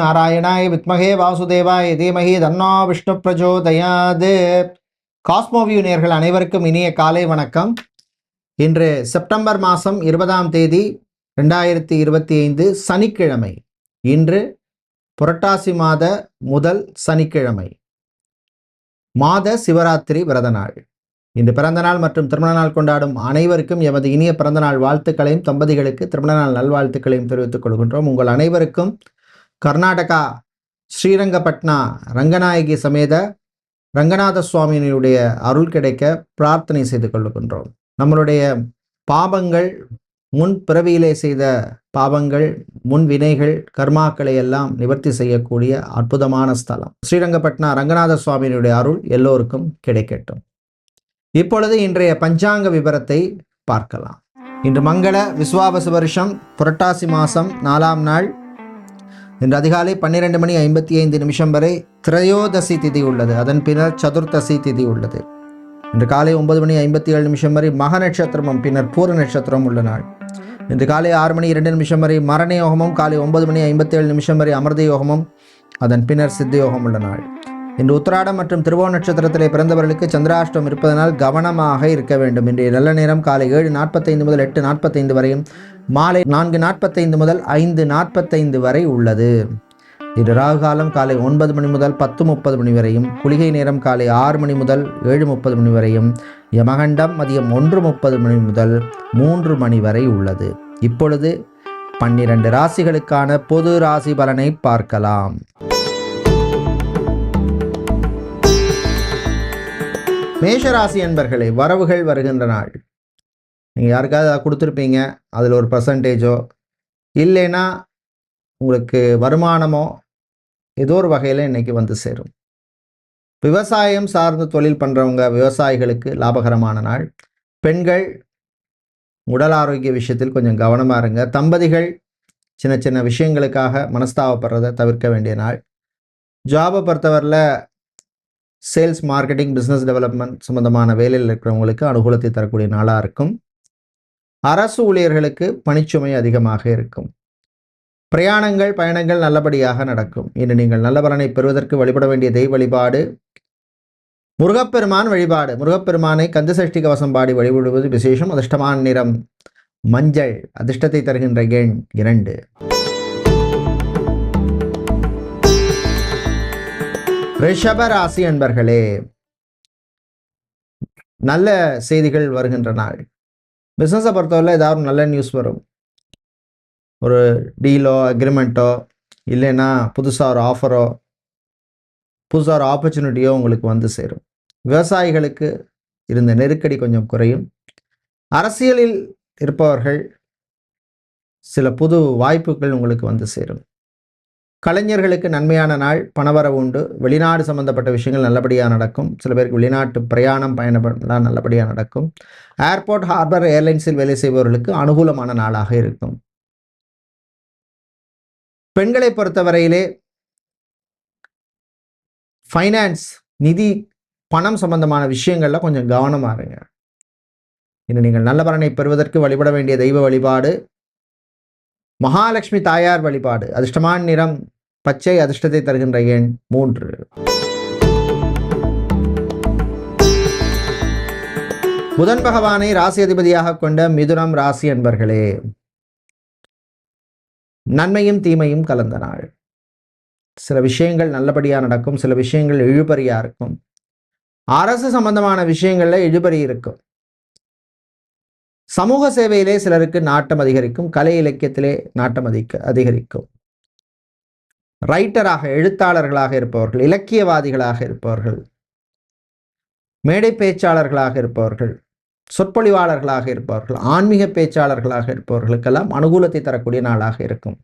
நாராயணாய் வித்மகே வாசுதேவாய் தீமகி தன்னோ விஷ்ணு பிரஜோதயாது காஸ்மோவியூ நேர்கள் அனைவருக்கும் இனிய காலை வணக்கம். இன்று செப்டம்பர் மாதம் இருபதாம் தேதி ரெண்டாயிரத்தி இருபத்தி ஐந்து சனிக்கிழமை. இன்று புரட்டாசி மாத முதல் சனிக்கிழமை. மாத சிவராத்திரி விரத நாள் இன்று பிறந்தநாள் மற்றும் திருமண நாள் கொண்டாடும் அனைவருக்கும் எமது இனிய பிறந்த நாள் வாழ்த்துக்களையும் தம்பதிகளுக்கு திருமண நாள் நல்வாழ்த்துக்களையும் தெரிவித்துக் கொள்கின்றோம். உங்கள் அனைவருக்கும் கர்நாடகா ஸ்ரீரங்கப்பட்னா ரங்கநாயகி சமேத ரங்கநாத சுவாமியினுடைய அருள் கிடைக்க பிரார்த்தனை செய்து கொள்கின்றோம். நம்மளுடைய பாபங்கள் முன் பிறவியிலே செய்த பாவங்கள் முன் வினைகள் கர்மாக்களை எல்லாம் நிவர்த்தி செய்யக்கூடிய அற்புதமான ஸ்தலம். ஸ்ரீரங்கப்பட்னா ரங்கநாத சுவாமியினுடைய அருள் எல்லோருக்கும் கிடைக்கட்டும். இப்பொழுது இன்றைய பஞ்சாங்க விவரத்தை பார்க்கலாம். இன்று மங்கள விஸ்வாபச வருஷம் புரட்டாசி மாதம் நாலாம் நாள் இன்று அதிகாலை பன்னிரெண்டு மணி ஐம்பத்தி ஐந்து நிமிஷம் வரை திரையோதசி திதி உள்ளது. அதன் பின்னர் சதுர்த்தசி திதி உள்ளது. இன்று காலை ஒன்பது மணி ஐம்பத்தி ஏழு நிமிஷம் வரை மக நட்சத்திரமும் பின்னர் பூர நட்சத்திரம் உள்ள நாள். இன்று காலை ஆறு மணி இரண்டு நிமிஷம் வரை மரண யோகமும் காலை ஒன்பது மணி ஐம்பத்தி ஏழு நிமிஷம் வரை அமிர்த யோகமும் அதன் பின்னர் சித்த யோகம் உள்ள நாள். இன்று உத்திராடம் மற்றும் திருவோண நட்சத்திரத்திலே பிறந்தவர்களுக்கு சந்திராஷ்டம் இருப்பதனால் கவனமாக இருக்க வேண்டும். இன்றைய நல்ல நேரம் காலை ஏழு நாற்பத்தைந்து முதல் எட்டு நாற்பத்தைந்து வரையும் மாலை நான்கு நாற்பத்தைந்து முதல் ஐந்து நாற்பத்தைந்து வரை உள்ளது. இன்று ராகு காலம் காலை ஒன்பது மணி முதல் பத்து முப்பது மணி வரையும் குளிகை நேரம் காலை ஆறு மணி முதல் ஏழு முப்பது மணி வரையும் யமகண்டம் மதியம் ஒன்று முப்பது மணி முதல் மூன்று மணி வரை உள்ளது. இப்பொழுது பன்னிரண்டு ராசிகளுக்கான பொது ராசி பலனை பார்க்கலாம். மேஷராசி என்பர்களே வரவுகள் வருகின்ற நாள். நீங்கள் யாருக்காவது அதை கொடுத்துருப்பீங்க அதில் ஒரு பர்சன்டேஜோ இல்லைன்னா உங்களுக்கு வருமானமோ? ஏதோ ஒரு வகையில் இன்றைக்கி வந்து சேரும். விவசாயம் சார்ந்த தொழில் பண்ணுறவங்க விவசாயிகளுக்கு லாபகரமான நாள். பெண்கள் உடல் ஆரோக்கிய விஷயத்தில் கொஞ்சம் கவனமாக இருங்க. தம்பதிகள் சின்ன சின்ன விஷயங்களுக்காக மனஸ்தாபப்படுறதை தவிர்க்க வேண்டிய நாள். ஜாபை பொறுத்தவரையில் சேல்ஸ் மார்க்கெட்டிங் பிஸ்னஸ் டெவலப்மெண்ட் சம்மந்தமான வேலையில் இருக்கிறவங்களுக்கு அனுகூலத்தை தரக்கூடிய நாளாக இருக்கும். அரசு ஊழியர்களுக்கு பணிச்சுமை அதிகமாக இருக்கும். பிரயாணங்கள் பயணங்கள் நல்லபடியாக நடக்கும். இன்று நீங்கள் நல்ல பலனை பெறுவதற்கு வழிபட வேண்டிய தெய்வ வழிபாடு முருகப்பெருமான் வழிபாடு. முருகப்பெருமானை கந்தசஷ்டி கவசம் பாடி வழிபடுவது விசேஷம். அதிர்ஷ்டமான நிறம் மஞ்சள். அதிர்ஷ்டத்தை தருகின்ற எண் இரண்டு. ரிஷப ராசி அன்பர்களே நல்ல செய்திகள் வருகின்ற நாள் பிஸ்னஸை பொறுத்தவரை ஏதாவது ஒரு நல்ல நியூஸ் வரும். ஒரு டீலோ அக்ரிமெண்ட்டோ இல்லைன்னா புதுசாக ஒரு ஆஃபரோ புதுசாக ஒரு ஆப்பர்ச்சுனிட்டியோ உங்களுக்கு வந்து சேரும். விவசாயிகளுக்கு இருந்த நெருக்கடி கொஞ்சம் குறையும். அரசியலில் இருப்பவர்கள் சில புது வாய்ப்புகள் உங்களுக்கு வந்து சேரும். கலைஞர்களுக்கு நன்மையான நாள் பணவரவு உண்டு. வெளிநாடு சம்மந்தப்பட்ட விஷயங்கள் நல்லபடியாக நடக்கும். சில பேருக்கு வெளிநாட்டு பிரயாணம் பயணம்லாம் நல்லபடியாக நடக்கும். ஏர்போர்ட் ஹார்பர் ஏர்லைன்ஸில் வேலை செய்பவர்களுக்கு அனுகூலமான நாளாக இருக்கும். பெண்களை பொறுத்தவரையிலே ஃபைனான்ஸ் நிதி பணம் சம்பந்தமான விஷயங்களில் கொஞ்சம் கவனமாக இருங்க. இன்று நீங்கள் நல்ல பலனை பெறுவதற்கு வழிபட வேண்டிய தெய்வ வழிபாடு மகாலட்சுமி தாயார் வழிபாடு. அதிர்ஷ்டமான நிறம் பச்சை அதிர்ஷ்டத்தை தருகின்ற எண் மூன்று. புதன் பகவானை ராசி அதிபதியாக கொண்ட மிதுனம் ராசி என்பர்களே நன்மையும் தீமையும் கலந்த நாள். சில விஷயங்கள் நல்லபடியாக நடக்கும் சில விஷயங்கள் இழுபறியாக இருக்கும். அரசு சம்பந்தமான விஷயங்களில் இழுபறி இருக்கும். சமூக சேவையிலே சிலருக்கு நாட்டம் அதிகரிக்கும் கலை இலக்கியத்திலே நாட்டம் அதிக அதிகரிக்கும். ரைட்டராக எழுத்தாளர்களாக இருப்பவர்கள் இலக்கியவாதிகளாக இருப்பவர்கள் மேடை பேச்சாளர்களாக இருப்பவர்கள் சொற்பொழிவாளர்களாக இருப்பவர்கள் ஆன்மீக பேச்சாளர்களாக இருப்பவர்களுக்கெல்லாம் அனுகூலத்தை தரக்கூடிய நாளாக இருக்கும்.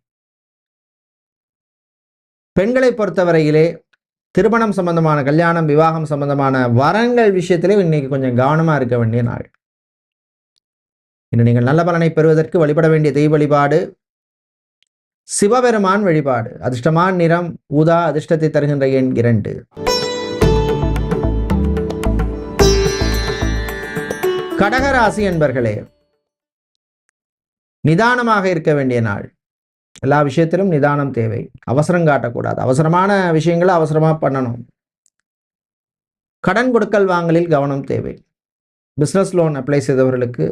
பெண்களை பொறுத்தவரையிலே திருமணம் சம்பந்தமான கல்யாணம் விவாகம் சம்பந்தமான வரங்கள் விஷயத்திலே இன்னைக்கு கொஞ்சம் கவனமாக இருக்க வேண்டிய நாள். இன்று நீங்கள் நல்ல பலனை பெறுவதற்கு வழிபட வேண்டிய தெய்வ வழிபாடு சிவபெருமான் வழிபாடு அதிர்ஷ்டமான நிறம் ஊதா அதிர்ஷ்டத்தை தருகின்ற எண் இரண்டு. கடகராசி என்பர்களே நிதானமாக இருக்க வேண்டிய நாள். எல்லா விஷயத்திலும் நிதானம் தேவை. அவசரம் காட்டக்கூடாது. அவசரமான விஷயங்களை அவசரமாக பண்ணணும். கடன் கொடுக்கல் வாங்கலில் கவனம் தேவை. பிஸ்னஸ் லோன் அப்ளை செய்தவர்களுக்கு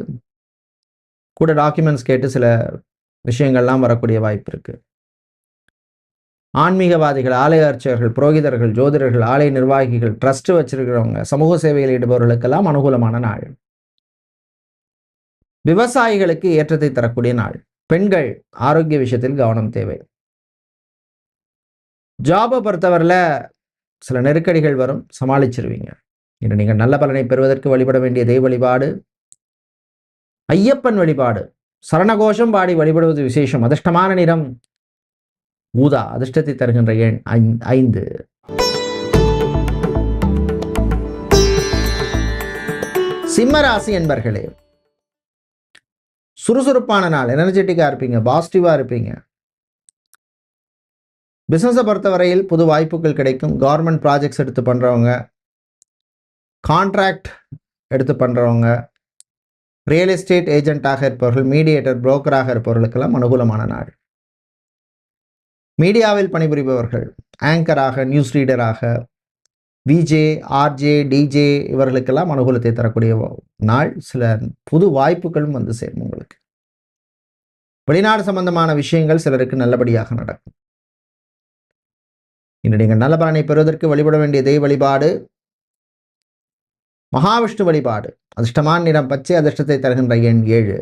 கூட டாக்குமெண்ட்ஸ் கேட்டு சில விஷயங்கள்லாம் வரக்கூடிய வாய்ப்பு இருக்குது ஆன்மீகவாதிகள் ஆலய அர்ச்சகர்கள் புரோகிதர்கள் ஜோதிடர்கள் ஆலய நிர்வாகிகள் ட்ரஸ்ட் வச்சிருக்கிறவங்க சமூக சேவையில் ஈடுபவர்களுக்கெல்லாம் அனுகூலமான நாள். விவசாயிகளுக்கு ஏற்றத்தை தரக்கூடிய நாள். பெண்கள் ஆரோக்கிய விஷயத்தில் கவனம் தேவை. ஜாபை பொறுத்தவரையில் சில நெருக்கடிகள் வரும். சமாளிச்சிருவீங்க. இன்று நீங்கள் நல்ல பலனை பெறுவதற்கு வழிபட வேண்டிய தெய்வ வழிபாடு ஐயப்பன் வழிபாடு. சரணகோஷம் பாடி வழிபடுவது விசேஷம். அதிர்ஷ்டமான நிறம். ஊதா அதிர்ஷ்டத்தை தருகின்ற எண் ஐந்து. சிம்மராசி என்பர்களே சுறுசுறுப்பான நாள். எனர்ஜெட்டிக்காக இருப்பீங்க பாசிட்டிவாக இருப்பீங்க. பிஸ்னஸை பொறுத்தவரையில் புது வாய்ப்புகள் கிடைக்கும். கவர்மெண்ட் ப்ராஜெக்ட்ஸ் எடுத்து பண்ணுறவங்க கான்ட்ராக்ட் எடுத்து பண்ணுறவங்க ரியல் எஸ்டேட் ஏஜென்ட்டாக இருப்பவர்கள் மீடியேட்டர் புரோக்கராக இருப்பவர்களுக்கெல்லாம் அனுகூலமான நாள். மீடியாவில் பணிபுரிபவர்கள் ஆங்கராக நியூஸ் ரீடராக விஜே ஆர்ஜே டிஜே இவர்களுக்கெல்லாம் அனுகூலத்தை தரக்கூடிய நாள். சில புது வாய்ப்புகளும் வந்து சேரும் உங்களுக்கு. வெளிநாடு சம்பந்தமான விஷயங்கள் சிலருக்கு நல்லபடியாக நடக்கும். இன்று நீங்கள் நல்ல பலனை பெறுவதற்கு வழிபட வேண்டிய தெய்வ வழிபாடு மகாவிஷ்ணு வழிபாடு. அதிர்ஷ்டமான நிறம் பச்சை அதிர்ஷ்டத்தை தருகின்ற எண் ஏழு.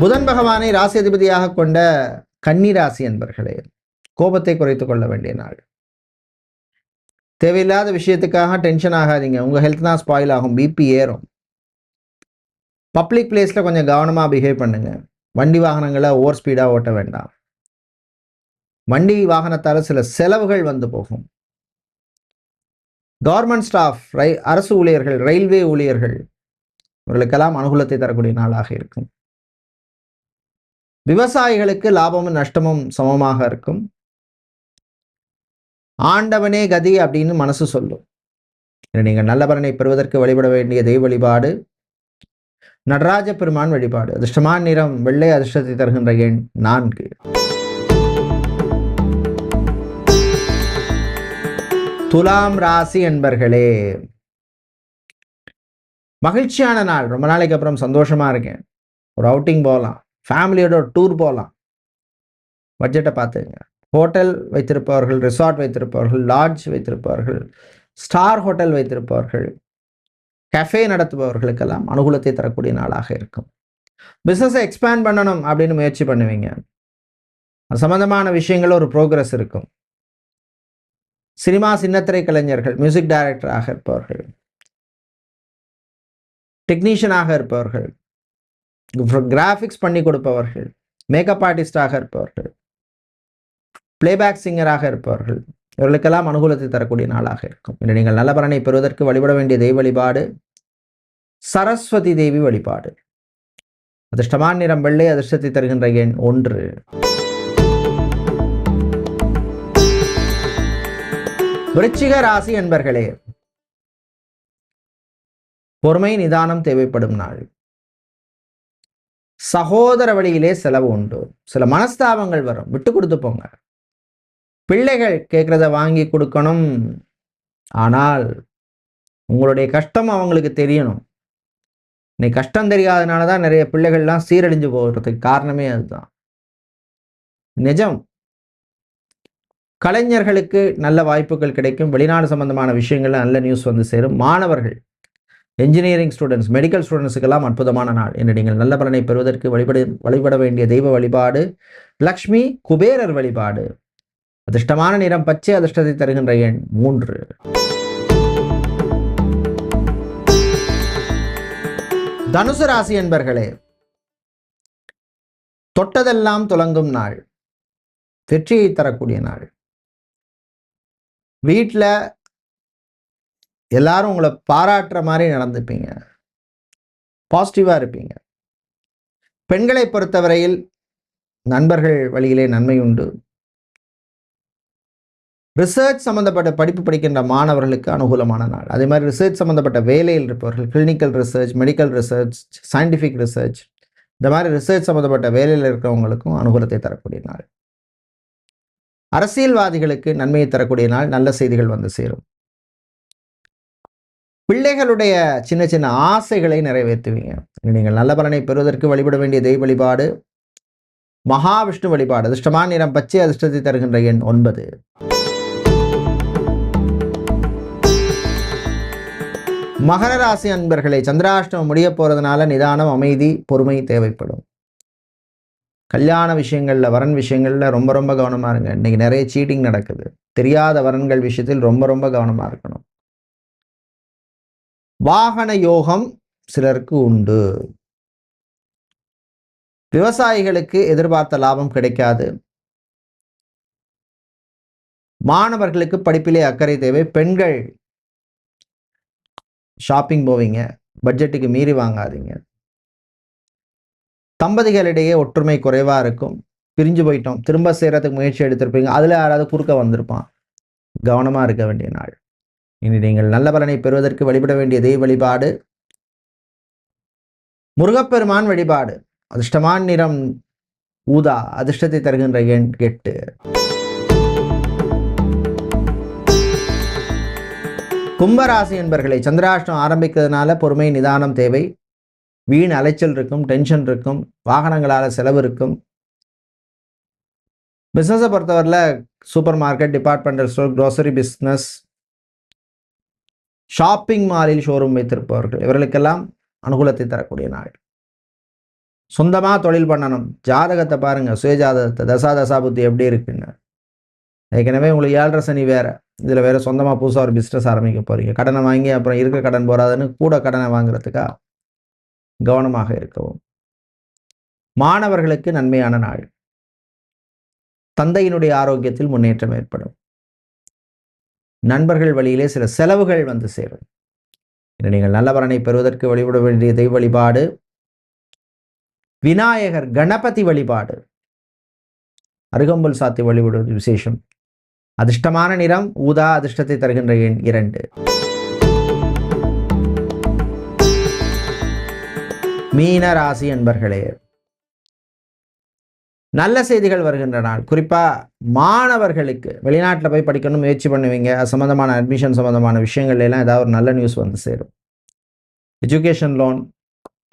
புதன் பகவானை ராசி அதிபதியாக கொண்ட கன்னிராசி என்பர்களே கோபத்தை குறைத்து கொள்ள வேண்டிய நாள். தேவையில்லாத விஷயத்துக்காக டென்ஷன் ஆகாதீங்க. உங்கள் ஹெல்த் தான் ஸ்பாயில் ஆகும். பிபி ஏறும். பப்ளிக் பிளேஸில் கொஞ்சம் கவனமாக பிஹேவ் பண்ணுங்கள் வண்டி வாகனங்களை ஓவர் ஸ்பீடாக ஓட்ட வேண்டாம். வண்டி வாகனத்தால் சில செலவுகள் வந்து போகும். கவர்மெண்ட் ஸ்டாஃப் ரை அரசு ஊழியர்கள் ரயில்வே ஊழியர்கள் இவர்களுக்கெல்லாம் அனுகூலத்தை தரக்கூடிய நாளாக இருக்கும். விவசாயிகளுக்கு லாபமும் நஷ்டமும் சமமாக இருக்கும். ஆண்டவனே கதி அப்படின்னு மனசு சொல்லும். நீங்கள் நல்ல பலனை பெறுவதற்கு வழிபட வேண்டிய தெய்வ வழிபாடு நடராஜ பெருமான் வழிபாடு. அதிர்ஷ்டமான நிறம் வெள்ளை அதிர்ஷ்டத்தை தருகின்ற எண் நான்கு. துலாம் ராசி என்பர்களே மகிழ்ச்சியான நாள். ரொம்ப நாளைக்கு அப்புறம் சந்தோஷமா இருக்கேன். ஒரு அவுட்டிங் போகலாம் ஃபேமிலியோட ஒரு டூர் போகலாம் பட்ஜெட்டை பார்த்துங்க ஹோட்டல் வைத்திருப்பவர்கள் ரிசார்ட் வைத்திருப்பவர்கள் லாட்ஜ் வைத்திருப்பவர்கள் ஸ்டார் ஹோட்டல் வைத்திருப்பவர்கள் கஃபே நடத்துபவர்களுக்கெல்லாம் அனுகூலத்தை தரக்கூடிய நாளாக இருக்கும். பிஸ்னஸை எக்ஸ்பேண்ட் பண்ணணும் அப்படின்னு முயற்சி பண்ணுவீங்க. சம்மந்தமான விஷயங்கள் ஒரு ப்ரோக்ரஸ் இருக்கும். சினிமா சின்னத்திரை கலைஞர்கள் மியூசிக் டைரக்டராக இருப்பவர்கள் டெக்னீஷியனாக இருப்பவர்கள் கிராஃபிக்ஸ் பண்ணி கொடுப்பவர்கள் மேக்கப் ஆர்டிஸ்டாக இருப்பவர்கள் பிளேபேக் சிங்கராக இருப்பவர்கள் இவர்களுக்கெல்லாம் அனுகூலத்தை தரக்கூடிய நாளாக இருக்கும். இன்று நீங்கள் நல்ல பலனை பெறுவதற்கு வழிபட வேண்டிய தெய்வ வழிபாடு சரஸ்வதி தேவி வழிபாடு. அதிர்ஷ்டமான நிறம் வெள்ளை அதிர்ஷ்டத்தை தருகின்ற எண் ஒன்று. விருச்சிக ராசி என்பர்களே பொறுமை நிதானம் தேவைப்படும் நாள். சகோதர வழியிலே செலவு உண்டு. சில மனஸ்தாபங்கள் வரும். விட்டு கொடுத்து போங்க. பிள்ளைகள் கேட்குறத வாங்கி கொடுக்கணும். ஆனால் உங்களுடைய கஷ்டம் அவங்களுக்கு தெரியணும். இன்னைக்கு கஷ்டம் தெரியாதனால தான் நிறைய பிள்ளைகள்லாம் சீரழிஞ்சு போகிறதுக்கு காரணமே அதுதான். நிஜம். கலைஞர்களுக்கு நல்ல வாய்ப்புகள் கிடைக்கும். வெளிநாடு சம்பந்தமான விஷயங்கள்ல நல்ல நியூஸ் வந்து சேரும். மாணவர்கள் என்ஜினியரிங் ஸ்டூடெண்ட்ஸ் மெடிக்கல் ஸ்டூடெண்ட்ஸுக்கெல்லாம் அற்புதமான நாள். என்று நீங்கள் நல்ல பலனை பெறுவதற்கு வழிபட வழிபட வேண்டிய தெய்வ வழிபாடு லக்ஷ்மி குபேரர் வழிபாடு. அதிர்ஷ்டமான நிறம் பச்சை அதிர்ஷ்டத்தை தருகின்ற எண் மூன்று. தனுசு ராசி என்பர்களே தொட்டதெல்லாம் துலங்கும் நாள். வெற்றியை தரக்கூடிய நாள். வீட்டில் எல்லாரும் உங்களை பாராட்டுற மாதிரி நடந்துப்பீங்க. பாசிட்டிவாக இருப்பீங்க. பெண்களை பொறுத்தவரையில் நண்பர்கள் வழியிலே நன்மை உண்டு. ரிசர்ச் சம்மந்தப்பட்ட படிப்பு படிக்கின்ற மாணவர்களுக்கு அனுகூலமான நாள். அதே மாதிரி ரிசர்ச் சம்மந்தப்பட்ட வேலையில் இருப்பவர்கள் clinical research medical research scientific research இந்த மாதிரி ரிசர்ச் சம்மந்தப்பட்ட வேலையில் இருக்கிறவங்களுக்கும் அனுகூலத்தை தரக்கூடிய நாள். அரசியல்வாதிகளுக்கு நன்மையை தரக்கூடிய நாள் நல்ல செய்திகள் வந்து சேரும். பிள்ளைகளுடைய சின்ன சின்ன ஆசைகளை நிறைவேற்றுவீங்க. நீங்கள் நல்ல பலனை பெறுவதற்கு வழிபட வேண்டிய தெய்வ வழிபாடு மகாவிஷ்ணு வழிபாடு அதிர்ஷ்டமான நிறம் பச்சை அதிர்ஷ்டத்தை தருகின்ற எண் ஒன்பது. மகர ராசி அன்பர்களை சந்திராஷ்டமம் முடிய போகிறதுனால நிதானம் அமைதி பொறுமை தேவைப்படும். கல்யாண விஷயங்களில் வரன் விஷயங்களில் ரொம்ப ரொம்ப கவனமாக இருங்க. இன்னைக்கு நிறைய சீட்டிங் நடக்குது. தெரியாத வரன்கள் விஷயத்தில் ரொம்ப ரொம்ப கவனமாக இருக்கணும். வாகன யோகம் சிலருக்கு உண்டு. விவசாயிகளுக்கு எதிர்பார்த்த லாபம் கிடைக்காது. மாணவர்களுக்கு படிப்பிலே அக்கறை தேவை. பெண்கள் ஷாப்பிங் போவீங்க. பட்ஜெட்டுக்கு மீறி வாங்காதீங்க. தம்பதிகளிடையே ஒற்றுமை குறைவாக இருக்கும். பிரிஞ்சு போயிட்டோம். திரும்ப செய்கிறதுக்கு முயற்சி எடுத்திருப்பீங்க. அதில் யாராவது குறுக்க வந்திருப்பான். கவனமாக இருக்க வேண்டிய நாள். இனி நீங்கள் நல்ல பலனை பெறுவதற்கு வழிபட வேண்டிய தெய்வ வழிபாடு. முருகப்பெருமான் வழிபாடு. அதிர்ஷ்டமான நிறம் ஊதா. அதிர்ஷ்டத்தை தருகின்ற எண் எட்டு. கும்பராசி என்பர்களை சந்திராஷ்டம் ஆரம்பிக்கிறதுனால பொறுமை நிதானம் தேவை. வீண் அலைச்சல் இருக்கும் டென்ஷன் இருக்கும் வாகனங்களால் செலவு இருக்கும். பிஸ்னஸை பொறுத்தவரையில் supermarket departmental store grocery business shopping மாலில் ஷோரூம் வைத்திருப்பவர்கள் இவர்களுக்கெல்லாம் அனுகூலத்தை தரக்கூடிய நாள். சொந்தமாக தொழில் பண்ணணும். ஜாதகத்தை பாருங்கள் சுயஜாதகத்தை தசா தசா புத்தி எப்படி இருக்குன்னு. ஏற்கனவே உங்களுக்கு ஏழரை சனி வேறு. இதில் வேறு சொந்தமாக புதுசாக ஒரு பிஸ்னஸ் ஆரம்பிக்க போகிறீங்க கடனை வாங்கி அப்புறம் இருக்க கடன் போகாதுன்னு கூட கடனை வாங்குறதுக்கா? கவனமாக இருக்கவும். மாணவர்களுக்கு நன்மையான நாள். தந்தையினுடைய ஆரோக்கியத்தில் முன்னேற்றம் ஏற்படும். நண்பர்கள் வழியிலே சில செலவுகள் வந்து சேரும். நீங்கள் நல்ல பலனை பெறுவதற்கு வழிபட வேண்டிய தெய்வ வழிபாடு. விநாயகர் கணபதி வழிபாடு. அருகம்புல் சாத்தி வழிபடுவது விசேஷம். அதிர்ஷ்டமான நிறம் ஊதா அதிர்ஷ்டத்தை தருகின்ற எண் இரண்டு. மீன ராசி என்பர்களே நல்ல செய்திகள் வருகின்ற நாள். குறிப்பாக மாணவர்களுக்கு வெளிநாட்டில் போய் படிக்கணும் முயற்சி பண்ணுவீங்க. அது சம்மந்தமான அட்மிஷன் சம்மந்தமான விஷயங்கள்லாம் எல்லாம் ஏதாவது ஒரு நல்ல நியூஸ் வந்து சேரும். Education loan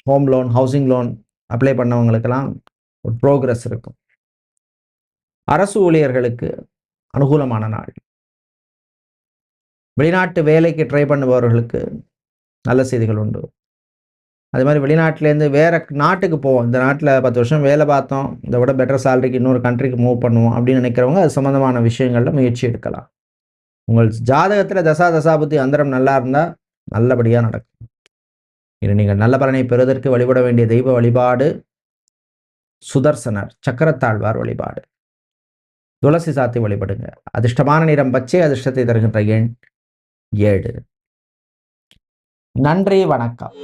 home loan housing loan apply பண்ணவங்களுக்கெல்லாம் ஒரு ப்ரோக்ரஸ் இருக்கும். அரசு ஊழியர்களுக்கு அனுகூலமான நாள். வெளிநாட்டு வேலைக்கு ட்ரை பண்ணுபவர்களுக்கு நல்ல செய்திகள் உண்டு. அது மாதிரி வெளிநாட்டிலேருந்து வேறு நாட்டுக்கு போவோம். இந்த நாட்டில் பத்து வருஷம் வேலை பார்த்தோம். இதை விட பெட்டர் சேலரிக்கு இன்னொரு கண்ட்ரிக்கு மூவ் பண்ணுவோம் அப்படின்னு நினைக்கிறவங்க அது சம்மந்தமான விஷயங்களில் முயற்சி எடுக்கலாம். உங்கள் ஜாதகத்தில் தசா தசாபுத்தி அந்தரம் நல்லா இருந்தால் நல்லபடியாக நடக்கும். இது நீங்கள் நல்ல பலனை பெறுவதற்கு வழிபட வேண்டிய தெய்வ வழிபாடு சுதர்சனர் சக்கரத்தாழ்வார் வழிபாடு. துளசி சாத்தி வழிபடுங்க. அதிர்ஷ்டமான நிறம் பச்சை அதிர்ஷ்டத்தை தருகின்ற எண் ஏழு. நன்றி வணக்கம்.